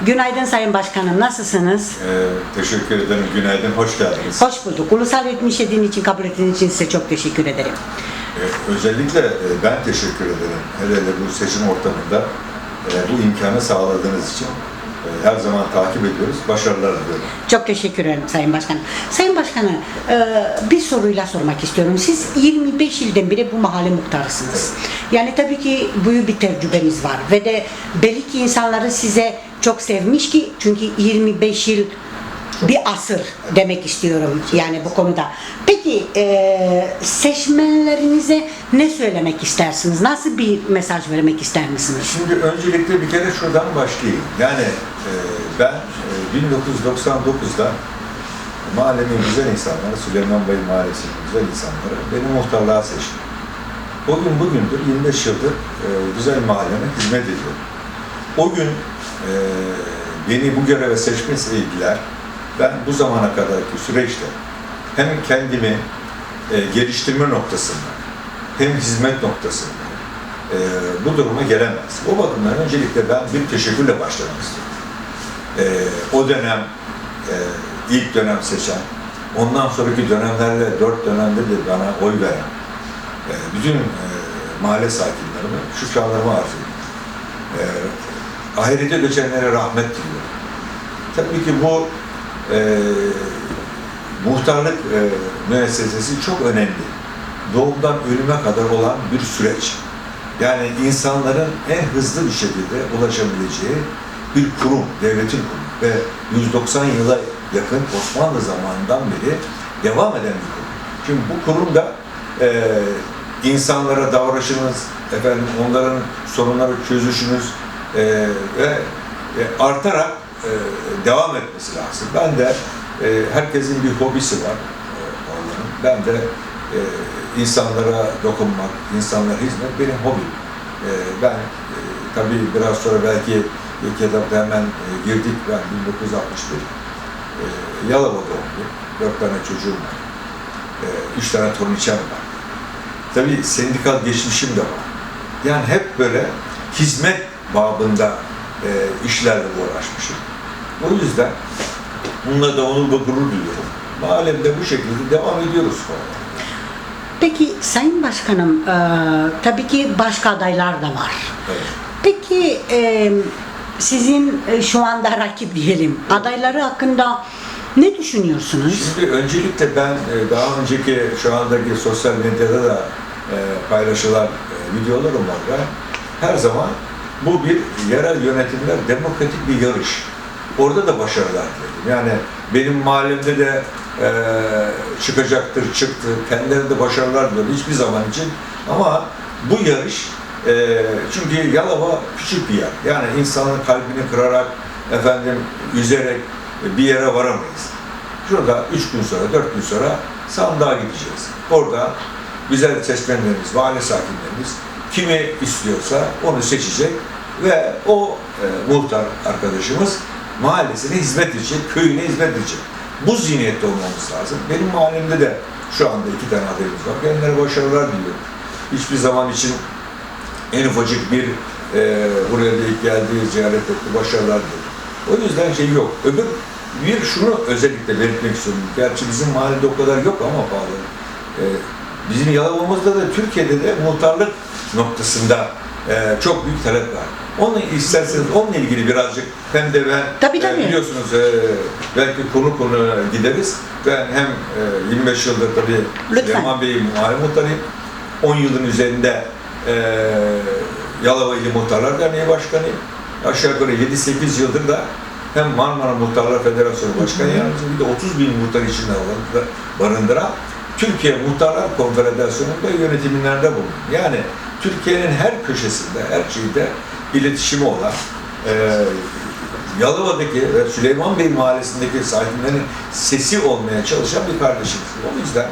Günaydın Sayın Başkanım, nasılsınız? Ee, teşekkür ederim. Günaydın. Hoş geldiniz. Hoş bulduk. Ulusal 77'in için kabul ettiğiniz için size çok teşekkür ederim. Ee, özellikle e, ben teşekkür ederim. Hele hele bu seçim ortamında e, bu imkanı sağladığınız için e, her zaman takip ediyoruz. Başarılar diliyorum. Çok teşekkür ederim Sayın Başkanım. Sayın Başkanım, bir soruyla sormak istiyorum. Siz 25 yıldan beri bu mahalle muhtarısınız. Yani tabii ki büyük bir tecrübeniz var ve de belli ki insanları size çok sevmiş ki çünkü 25 yıl bir asır demek istiyorum yani bu konuda. Peki e, seçmenlerinize ne söylemek istersiniz? Nasıl bir mesaj vermek ister misiniz? Şimdi öncelikle bir kere şuradan başlayayım. Yani e, ben e, 1999'da mahallemin güzel insanları, Süleyman Bey Mahallesi'nin güzel insanları beni muhtarlığa seçti. O gün bugündür 25 yıldır e, güzel mahalleme hizmet ediyorum. O gün e, beni bu göreve seçmesiyle ilgiler ben bu zamana kadarki süreçte hem kendimi e, geliştirme noktasında hem hizmet noktasında e, bu duruma gelemez. O bakımdan öncelikle ben bir teşekkürle başlamak istiyorum. E, o dönem e, ilk dönem seçen, ondan sonraki dönemlerle dört dönemde de bana oy veren e, bütün e, mahalle sakinlerime şükranlarımı arz ediyorum. E, ahirete göçenlere rahmet diliyorum. Tabii ki bu e, muhtarlık e, müessesesi çok önemli. Doğumdan ölüme kadar olan bir süreç. Yani insanların en hızlı bir şekilde ulaşabileceği bir kurum, devletin kurumu ve 190 yıla yakın Osmanlı zamanından beri devam eden bir kurum. Şimdi bu kurumda e, insanlara davranışınız, efendim onların sorunları çözüşünüz e, ve e, artarak e, devam etmesi lazım. Ben de e, herkesin bir hobisi var. E, onların. ben de e, insanlara dokunmak, insanlara hizmet benim hobim. E, ben e, tabii biraz sonra belki ilk etapta hemen e, girdik. Ben 1961 e, Yalova'da doğumluyum. Dört tane çocuğum var. E, üç tane torniçem var. Tabii sendikal geçmişim de var. Yani hep böyle hizmet babında e, işlerle uğraşmışım. O yüzden bununla da onurla gurur duyuyorum. Mahallemde bu şekilde devam ediyoruz. Peki Sayın Başkanım, e, tabii ki başka adaylar da var. Evet. Peki e, sizin e, şu anda rakip diyelim adayları hakkında ne düşünüyorsunuz? Şimdi öncelikle ben e, daha önceki şu andaki sosyal medyada da e, paylaşılan e, videolarım var. Her zaman bu bir yerel yönetimler demokratik bir yarış. Orada da başarılar diledim. Yani benim mahallemde de e, çıkacaktır, çıktı. Kendilerine de başarılar diliyorum hiçbir zaman için. Ama bu yarış e, çünkü Yalova küçük bir yer. Yani insanın kalbini kırarak, efendim üzerek bir yere varamayız. Şurada üç gün sonra, dört gün sonra sandığa gideceğiz. Orada güzel seçmenlerimiz, mahalle sakinlerimiz kimi istiyorsa onu seçecek ve o e, muhtar arkadaşımız mahallesine hizmet edecek, köyüne hizmet edecek. Bu zihniyette olmamız lazım. Benim mahallemde de şu anda iki tane adayımız var. Kendilerine başarılar diliyorum. Hiçbir zaman için en ufacık bir e, buraya da ilk geldi, ziyaret etti, başarılar diliyorum. O yüzden şey yok. Öbür bir şunu özellikle belirtmek istiyorum. Gerçi bizim mahallede o kadar yok ama pahalı. E, bizim Yalova'mızda da Türkiye'de de muhtarlık noktasında e, çok büyük talep var. Onu isterseniz onunla ilgili birazcık hem de ben Tabii, e, tabii. biliyorsunuz e, belki konu konu gideriz. Ben hem e, 25 yıldır tabii Lütfen. Süleyman Bey'in mahalle muhtarıyım. 10 yılın üzerinde e, Yalova İli Muhtarlar Derneği Başkanıyım. Aşağı yukarı 7-8 yıldır da hem Marmara Muhtarlar Federasyonu Başkanı yardımcısı bir de 30 bin muhtar içinde barındıran Türkiye Muhtarlar Konfederasyonu'nda yönetimlerde bulundum. Yani Türkiye'nin her köşesinde, her şeyde iletişimi olan e, Yalova'daki ve Süleyman Bey Mahallesi'ndeki sakinlerin sesi olmaya çalışan bir kardeşimiz. O yüzden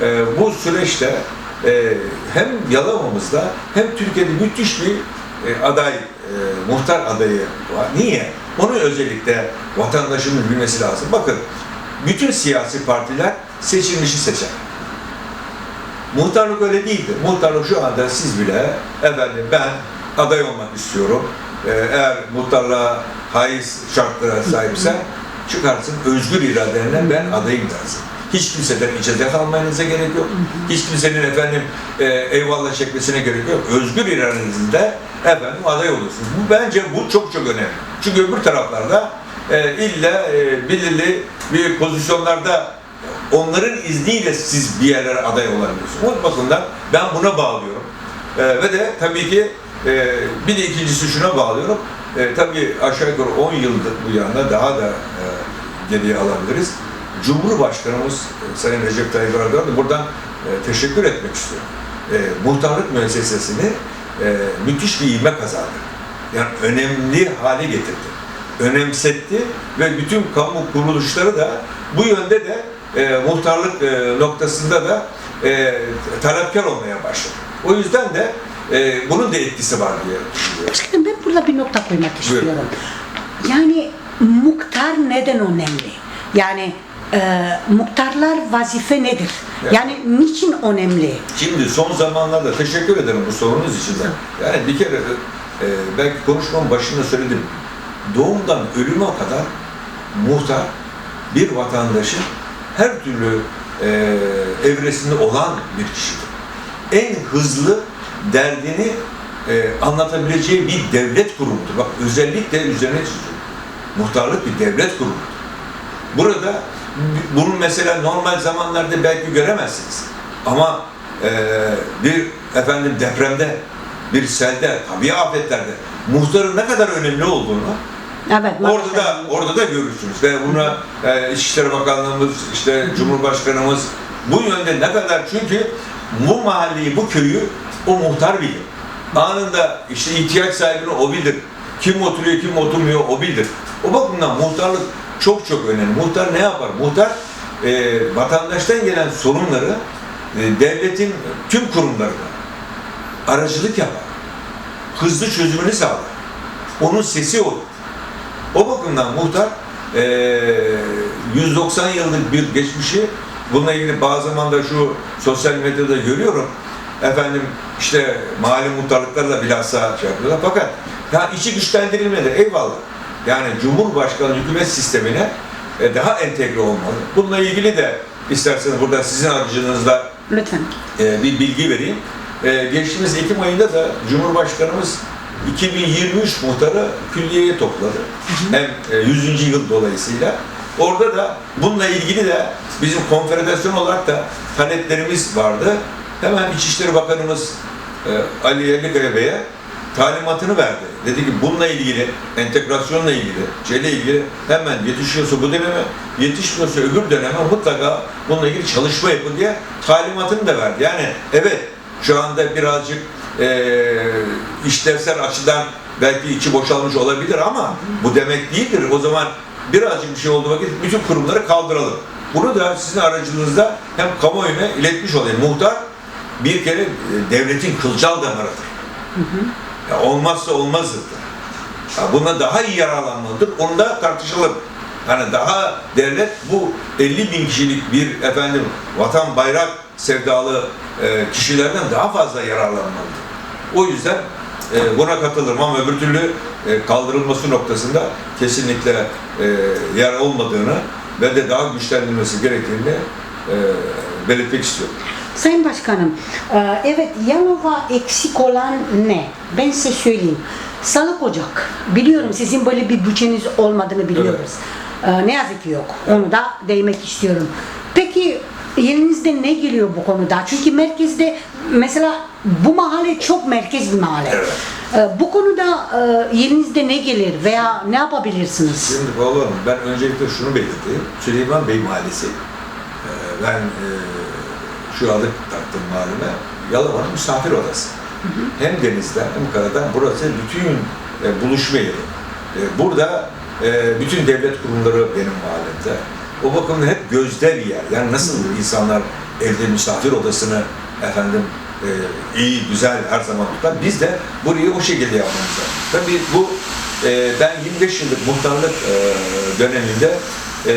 e, bu süreçte e, hem Yalova'mızda hem Türkiye'de müthiş bir e, aday, e, muhtar adayı var. Niye? Onu özellikle vatandaşımız bilmesi lazım. Bakın, bütün siyasi partiler seçilmişi seçer. Muhtarlık öyle değildir. Muhtarlık şu anda siz bile efendim ben aday olmak istiyorum. Ee, eğer muhtarlığa haiz şartlara sahipsen çıkarsın özgür iradenle ben adayım dersin. Hiç kimseden icazet almanıza gerek yok. Hiç kimsenin efendim e, eyvallah çekmesine gerek yok. Özgür iradenizde efendim aday olursunuz. Bu bence bu çok çok önemli. Çünkü öbür taraflarda e, illa e, belirli bir pozisyonlarda onların izniyle siz bir yerlere aday olabiliyorsunuz. O bakımdan ben buna bağlıyorum. E, ve de tabii ki e, bir de ikincisi şuna bağlıyorum. E, tabii aşağı yukarı 10 yıldır bu yana daha da e, geriye alabiliriz. Cumhurbaşkanımız e, Sayın Recep Tayyip Erdoğan da buradan e, teşekkür etmek istiyorum. E, muhtarlık müessesesini e, müthiş bir ivme kazandı. Yani önemli hale getirdi. Önemsetti ve bütün kamu kuruluşları da bu yönde de e, muhtarlık e, noktasında da e, talepkar olmaya başladı. O yüzden de e, bunun da etkisi var diye düşünüyorum. Ben burada bir nokta koymak Buyurun. istiyorum. Yani muhtar neden önemli? Yani e, muhtarlar vazife nedir? Evet. Yani niçin önemli? Şimdi son zamanlarda teşekkür ederim bu sorunuz için de. Yani bir kere e, belki konuşmamın başında söyledim. Doğumdan ölüme kadar muhtar bir vatandaşın her türlü e, evresinde olan bir kişidir. En hızlı derdini e, anlatabileceği bir devlet kurumudur. Bak özellikle üzerine çiziyorum. Muhtarlık bir devlet kurumudur. Burada bunun mesela normal zamanlarda belki göremezsiniz. Ama e, bir efendim depremde, bir selde, tabii afetlerde muhtarın ne kadar önemli olduğunu Evet, orada da orada da görürsünüz ve buna e, İçişleri Bakanlığımız, işte Cumhurbaşkanımız bu yönde ne kadar çünkü bu mahalleyi, bu köyü o muhtar bilir. Anında işte ihtiyaç sahibini o bilir. Kim oturuyor, kim oturmuyor o bilir. O bakımdan muhtarlık çok çok önemli. Muhtar ne yapar? Muhtar e, vatandaştan gelen sorunları e, devletin tüm kurumlarına aracılık yapar. Hızlı çözümünü sağlar. Onun sesi olur. O bakımdan muhtar eee 190 yıllık bir geçmişi bununla ilgili bazı zamanda şu sosyal medyada görüyorum. Efendim işte mahalle muhtarlıkları da bilhassa şey yapıyorlar. Fakat ya içi güçlendirilmedi. Eyvallah. Yani Cumhurbaşkanı hükümet sistemine e, daha entegre olmalı. Bununla ilgili de isterseniz burada sizin aracınızda Lütfen. e, bir bilgi vereyim. E, geçtiğimiz Ekim ayında da Cumhurbaşkanımız 2023 muhtarı külliyeye topladı. Hem e, 100. yıl dolayısıyla. Orada da bununla ilgili de bizim konfederasyon olarak da taleplerimiz vardı. Hemen İçişleri Bakanımız e, Ali Yerlikaya Bey'e talimatını verdi. Dedi ki bununla ilgili, entegrasyonla ilgili, şeyle ilgili hemen yetişiyorsa bu döneme, yetişmiyorsa öbür döneme mutlaka bununla ilgili çalışma yapın diye talimatını da verdi. Yani evet şu anda birazcık eee işlevsel açıdan belki içi boşalmış olabilir ama bu demek değildir. O zaman birazcık bir şey olduğu vakit bütün kurumları kaldıralım. Bunu da sizin aracınızda hem kamuoyuna iletmiş olayım. Muhtar bir kere e, devletin kılcal damarıdır. Ya olmazsa olmazdır. Ya buna daha iyi yararlanmalıdır. Onu da tartışalım. Yani daha devlet bu 50 bin kişilik bir efendim vatan bayrak sevdalı e, kişilerden daha fazla yararlanmalıdır. O yüzden e, buna katılırım ama öbür türlü e, kaldırılması noktasında kesinlikle e, yer olmadığını ve de daha güçlendirilmesi gerektiğini e, belirtmek istiyorum. Sayın Başkanım, e, evet Yanova eksik olan ne? Ben size söyleyeyim. Sağlık ocak. Biliyorum sizin böyle bir bütçeniz olmadığını biliyoruz. E, Ne yazık ki yok. Onu da değmek istiyorum. Peki elinizde ne geliyor bu konuda? Çünkü merkezde mesela bu mahalle çok merkez bir mahalle. Evet. E, Bu konuda e, elinizde ne gelir veya ne yapabilirsiniz? Şimdi Bağlı Hanım, ben öncelikle şunu belirteyim. Süleyman Bey Mahallesi. Ee, ben e, şu adı taktım mahalleme. Yalova'nın misafir odası. Hem denizden hem karadan burası bütün e, buluşma yeri. E, burada e, bütün devlet kurumları benim mahallemde. O bakımdan hep gözde bir yer. Yani nasıl insanlar evde misafir odasını efendim e, iyi, güzel her zaman tutar. Biz de burayı o şekilde yapmamız lazım. Tabii bu e, ben 25 yıllık muhtarlık e, döneminde e,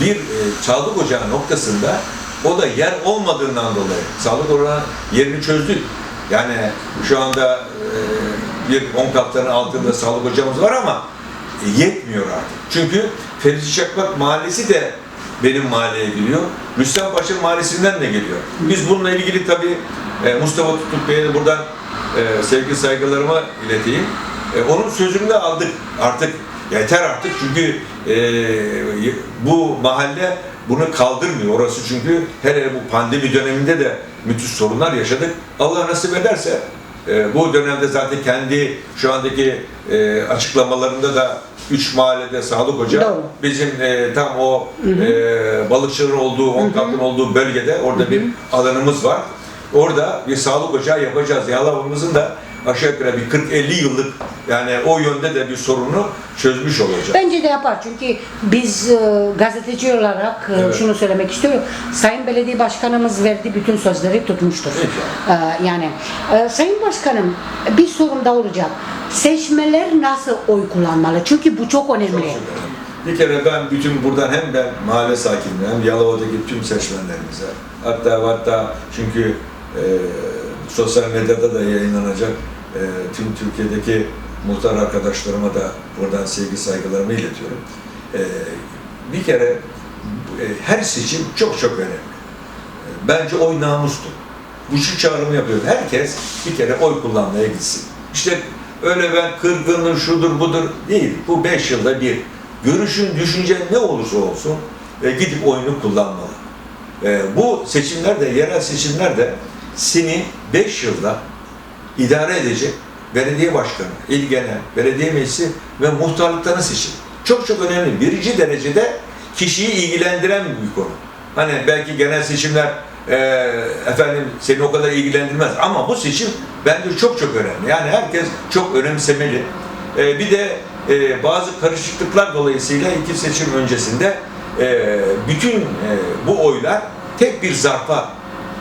bir e, sağlık ocağı noktasında o da yer olmadığından dolayı sağlık ocağı yerini çözdük. Yani şu anda e, bir 10 katların altında sağlık ocağımız var ama yetmiyor artık. Çünkü Ferit Çakmak Mahallesi de benim mahalleye giriyor. Rüstem Paşa Mahallesi'nden de geliyor. Biz bununla ilgili tabii e, Mustafa Tutuk Bey'e buradan e, sevgi saygılarımı ileteyim. E, onun sözünü de aldık. Artık yeter artık çünkü bu mahalle bunu kaldırmıyor. Orası çünkü hele bu pandemi döneminde de müthiş sorunlar yaşadık. Allah nasip ederse e, bu dönemde zaten kendi şu andaki e, açıklamalarında da üç mahallede sağlık hoca Doğru. bizim e, tam o e, balıkçıların olduğu, on kampın olduğu bölgede orada bir alanımız var. Orada bir sağlık ocağı yapacağız. Yalova'mızın da aşağı yukarı bir 40-50 yıllık yani o yönde de bir sorunu çözmüş olacak. Bence de yapar çünkü biz e, gazeteci olarak e, Evet. şunu söylemek istiyorum. Sayın Belediye Başkanımız verdiği bütün sözleri tutmuştur. E, yani e, Sayın Başkanım bir sorum da olacak. Seçmeler nasıl oy kullanmalı? Çünkü bu çok önemli. Çok önemli. Bir kere ben bütün buradan hem ben mahalle sakinlerine hem Yalova'daki tüm seçmenlerimize hatta hatta çünkü e, sosyal medyada da yayınlanacak e, tüm Türkiye'deki muhtar arkadaşlarıma da buradan sevgi saygılarımı iletiyorum. E, bir kere e, her seçim çok çok önemli. E, Bence oy namustur. Bu şu çağrımı yapıyorum. Herkes bir kere oy kullanmaya gitsin. İşte öyle ben kırgınım, şudur budur değil. Bu beş yılda bir. Görüşün, düşüncen ne olursa olsun e, gidip oyunu kullanmalı. E, bu seçimlerde, yerel seçimlerde seni beş yılda idare edecek belediye başkanı, il genel, belediye meclisi ve muhtarlıklarını seçin. Çok çok önemli. Birinci derecede kişiyi ilgilendiren bir konu. Hani belki genel seçimler e, efendim seni o kadar ilgilendirmez ama bu seçim bence çok çok önemli. Yani herkes çok önemsemeli. E, bir de e, bazı karışıklıklar dolayısıyla iki seçim öncesinde e, bütün e, bu oylar tek bir zarfa